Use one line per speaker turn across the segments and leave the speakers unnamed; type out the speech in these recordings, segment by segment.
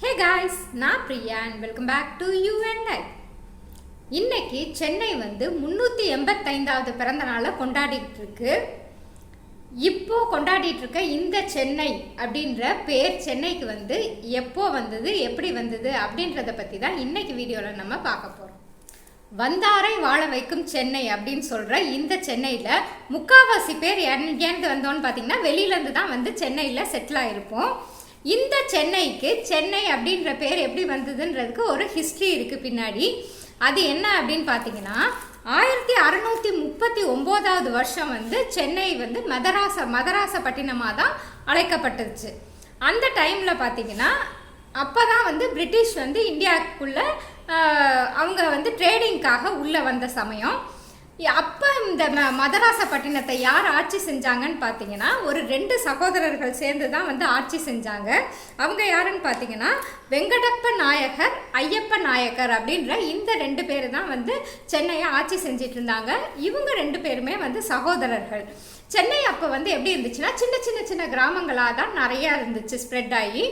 ஹே guys நான் Priya and welcome back to you and life இன்னைக்கு சென்னை வந்து முந்நூற்றி எண்பத்தைந்தாவது பிறந்த நாளை கொண்டாடிட்டு இருக்கு. இப்போ கொண்டாடிட்டு இருக்க இந்த சென்னை அப்படின்ற பேர் சென்னைக்கு வந்து எப்போ வந்தது எப்படி வந்தது அப்படின்றத பற்றி தான் இன்னைக்கு வீடியோவில் நம்ம பார்க்க போகிறோம் வந்தாரை வாழ வைக்கும் சென்னை அப்படின்னு சொல்கிற இந்த சென்னையில் முக்காவாசி பேர் எங்கேருந்து வந்தோன்னு பார்த்தீங்கன்னா வெளியிலேருந்து தான் வந்து சென்னையில் செட்டில் ஆகிருப்போம் இந்த சென்னைக்கு சென்னை அப்படின்ற பேர் எப்படி வந்ததுன்றதுக்கு ஒரு ஹிஸ்ட்ரி இருக்குது பின்னாடி. அது என்ன அப்படின்னு பார்த்தீங்கன்னா ஆயிரத்தி அறுநூற்றி முப்பத்தி ஒம்போதாவது வருஷம் வந்து சென்னை வந்து மதராச மதராசப்பட்டினமாக தான் அழைக்கப்பட்டுச்சு. அந்த டைமில் பார்த்தீங்கன்னா அப்போ தான் வந்து பிரிட்டிஷ் வந்து இந்தியாவுக்குள்ளே அவங்க வந்து ட்ரேடிங்க்காக உள்ளே வந்த சமயம். அப் இந்த ம மதராசப்பட்டினத்தை யார் ஆட்சி செஞ்சாங்கன்னு பார்த்தீங்கன்னா ஒரு ரெண்டு சகோதரர்கள் சேர்ந்து தான் வந்து ஆட்சி செஞ்சாங்க. அவங்க யாருன்னு பார்த்தீங்கன்னா வெங்கடப்ப நாயகர் ஐயப்ப நாயக்கர் அப்படின்ற இந்த ரெண்டு பேர் தான் வந்து சென்னையை ஆட்சி செஞ்சிட்டு இருந்தாங்க இவங்க ரெண்டு பேருமே வந்து சகோதரர்கள். சென்னை அப்போ வந்து எப்படி இருந்துச்சுன்னா சின்ன சின்ன சின்ன கிராமங்களாக தான் நிறையா இருந்துச்சு ஸ்ப்ரெட் ஆகி.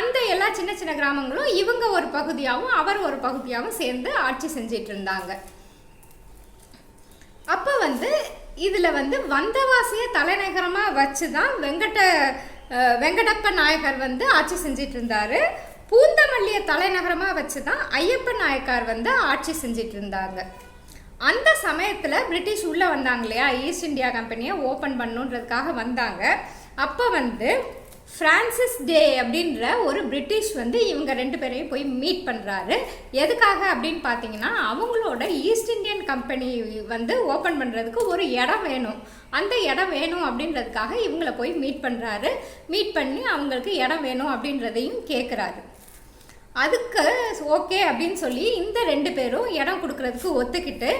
அந்த எல்லா சின்ன சின்ன கிராமங்களும் இவங்க ஒரு பகுதியாகவும் அவர் ஒரு பகுதியாகவும் சேர்ந்து ஆட்சி செஞ்சிட்டு இருந்தாங்க அப்போ வந்து இதில் வந்து வந்தவாசியை தலைநகரமாக வச்சு தான் வெங்கட வெங்கடப்ப நாயகர் வந்து ஆட்சி செஞ்சிட்டு இருந்தார் பூந்தமல்லியை தலைநகரமாக வச்சு தான் ஐயப்ப நாயக்கார் வந்து ஆட்சி செஞ்சிட்டு இருந்தாங்க அந்த சமயத்தில் பிரிட்டிஷ் உள்ளே வந்தாங்க இல்லையா? ஈஸ்ட் இந்தியா கம்பெனியை ஓப்பன் பண்ணுன்றதுக்காக வந்தாங்க. அப்போ வந்து ஃப்ரான்சிஸ் டே அப்படின்ற ஒரு பிரிட்டிஷ் வந்து இவங்க ரெண்டு பேரையும் போய் மீட் பண்ணுறாரு எதுக்காக அப்படின்னு பார்த்தீங்கன்னா அவங்களோட ஈஸ்ட் இந்தியன் கம்பெனி வந்து ஓப்பன் பண்ணுறதுக்கு ஒரு இடம் வேணும். அந்த இடம் வேணும் அப்படின்றதுக்காக இவங்கள போய் மீட் பண்ணுறாரு மீட் பண்ணி அவங்களுக்கு இடம் வேணும் அப்படின்றதையும் கேட்குறாரு அதுக்கு ஓகே அப்படின்னு சொல்லி இந்த ரெண்டு பேரும் இடம் கொடுக்கறதுக்கு ஒத்துக்கிட்டு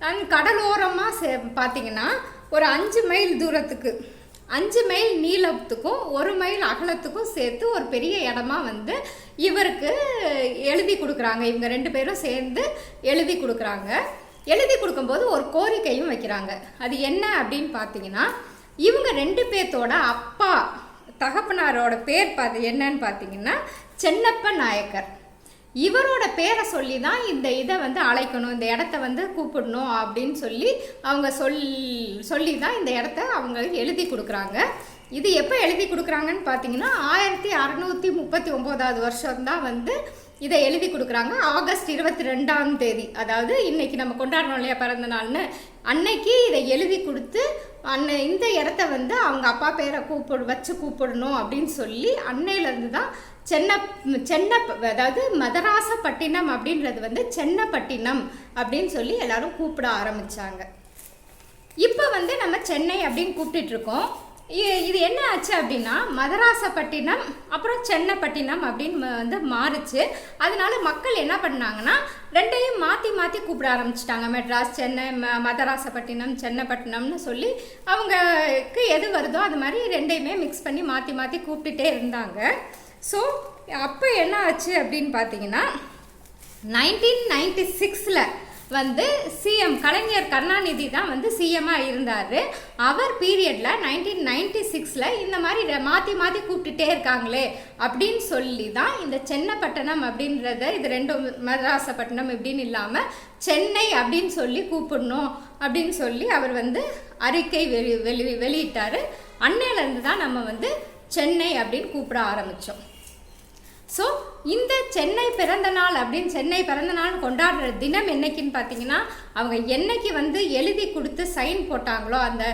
அண்ட் கடலோரமாக சே பார்த்தீங்கன்னா ஒரு அஞ்சு மைல் தூரத்துக்கு அஞ்சு மைல் நீளத்துக்கும் ஒரு மைல் அகலத்துக்கும் சேர்த்து ஒரு பெரிய இடமா வந்து இவருக்கு எழுதி கொடுக்குறாங்க. இவங்க ரெண்டு பேரும் சேர்ந்து எழுதி கொடுக்குறாங்க. எழுதி கொடுக்கும்போது ஒரு கோரிக்கையும் வைக்கிறாங்க. அது என்ன அப்படின்னு பார்த்தீங்கன்னா இவங்க ரெண்டு பேர்த்தோட அப்பா தகப்பனாரோட பேர் பார்த்து என்னன்னு பார்த்தீங்கன்னா சென்னப்ப நாயக்கர். இவரோட பேரை சொல்லி தான் இந்த இதை வந்து அழைக்கணும் இந்த இடத்த வந்து கூப்பிடணும் அப்படின்னு சொல்லி அவங்க சொல் சொல்லி தான் இந்த இடத்த அவங்களுக்கு எழுதி கொடுக்குறாங்க. இது எப்போ எழுதி கொடுக்குறாங்கன்னு பார்த்தீங்கன்னா ஆயிரத்தி அறநூற்றி முப்பத்தி ஒம்போதாவது வருஷம் தான் வந்து இதை எழுதி கொடுக்குறாங்க ஆகஸ்ட் இருபத்தி ரெண்டாம் தேதி. அதாவது இன்னைக்கு நம்ம கொண்டாடுறோம் இல்லையா பிறந்த நாள்னு. அன்னைக்கு இதை எழுதி கொடுத்து அன்னை இந்த இடத்த வந்து அவங்க அப்பா பேரை கூப்பிடு வச்சு கூப்பிடணும் அப்படின்னு சொல்லி அன்னையிலேருந்து தான் சென்ன சென்ன அதாவது மதராசப்பட்டினம் அப்படின்றது வந்து சென்னப்பட்டினம் அப்படின்னு சொல்லி எல்லாரும் கூப்பிட ஆரம்பித்தாங்க இப்போ வந்து நம்ம சென்னை அப்படின்னு கூப்பிட்டுட்ருக்கோம் இது என்ன ஆச்சு அப்படின்னா மதராசப்பட்டினம் அப்புறம் சென்னப்பட்டினம் அப்படின்னு வந்து மாறுச்சு. அதனால மக்கள் என்ன பண்ணாங்கன்னா ரெண்டையும் மாற்றி மாற்றி கூப்பிட ஆரம்பிச்சிட்டாங்க. மெட்ராஸ் சென்னை ம மதராசப்பட்டினம் சென்னப்பட்டினம்னு சொல்லி அவங்களுக்கு எது வருதோ அது மாதிரி ரெண்டையுமே மிக்ஸ் பண்ணி மாற்றி மாற்றி கூப்பிட்டுட்டே இருந்தாங்க. ஸோ அப்போ என்ன ஆச்சு அப்படின்னு பார்த்தீங்கன்னா நைன்டீன் நைன்டி சிக்ஸில் வந்து சிஎம் கலைஞர் கருணாநிதி தான் வந்து சிஎம்மாக இருந்தார். அவர் பீரியடில் நைன்டீன் நைன்டி சிக்ஸில் இந்த மாதிரி மாற்றி மாற்றி கூப்பிட்டுட்டே இருக்காங்களே அப்படின்னு சொல்லி தான் இந்த சென்னப்பட்டணம் அப்படின்றத இது ரெண்டும் மதராசப்பட்டினம் இப்படின்னு இல்லாமல் சென்னை அப்படின்னு சொல்லி கூப்பிடணும் அப்படின்னு சொல்லி அவர் வந்து அறிக்கை வெளி வெளி வெளியிட்டார். அன்னையிலேருந்து தான் நம்ம வந்து சென்னை அப்படின்னு கூப்பிட ஆரம்பித்தோம் ஸோ இந்த சென்னை பிறந்த நாள் அப்படின்னு சென்னை பிறந்த நாள் கொண்டாடுற தினம் என்னைக்குன்னு பார்த்தீங்கன்னா அவங்க என்னைக்கு வந்து எழுதி கொடுத்து சைன் போட்டாங்களோ அந்த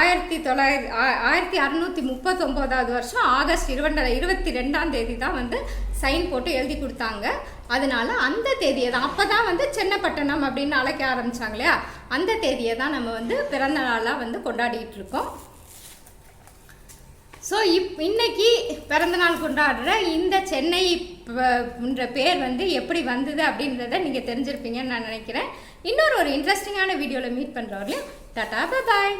ஆயிரத்தி தொள்ளாயிரத்தி ஆயிரத்தி அறநூற்றி முப்பத்தொம்போதாவது வருஷம் ஆகஸ்ட் இருபண்ட இருபத்தி ரெண்டாம் தேதி தான் வந்து சைன் போட்டு எழுதி கொடுத்தாங்க. அதனால அந்த தேதியை தான் அப்போ தான் வந்து சென்னப்பட்டணம் அப்படின்னு அழைக்க ஆரம்பித்தாங்க இல்லையா? அந்த தேதியை தான் நம்ம வந்து பிறந்த நாளாக வந்து கொண்டாடிட்டு இருக்கோம். ஸோ இப் இன்னைக்கு பிறந்தநாள் கொண்டாடுற இந்த சென்னை என்ற பேர் வந்து எப்படி வந்தது அப்படின்றத நீங்கள் தெரிஞ்சிருப்பீங்கன்னு நான் நினைக்கிறேன். இன்னொரு ஒரு இன்ட்ரெஸ்டிங்கான வீடியோவில் மீட் பண்ணுறவர்களையும் டாட்டா பாய்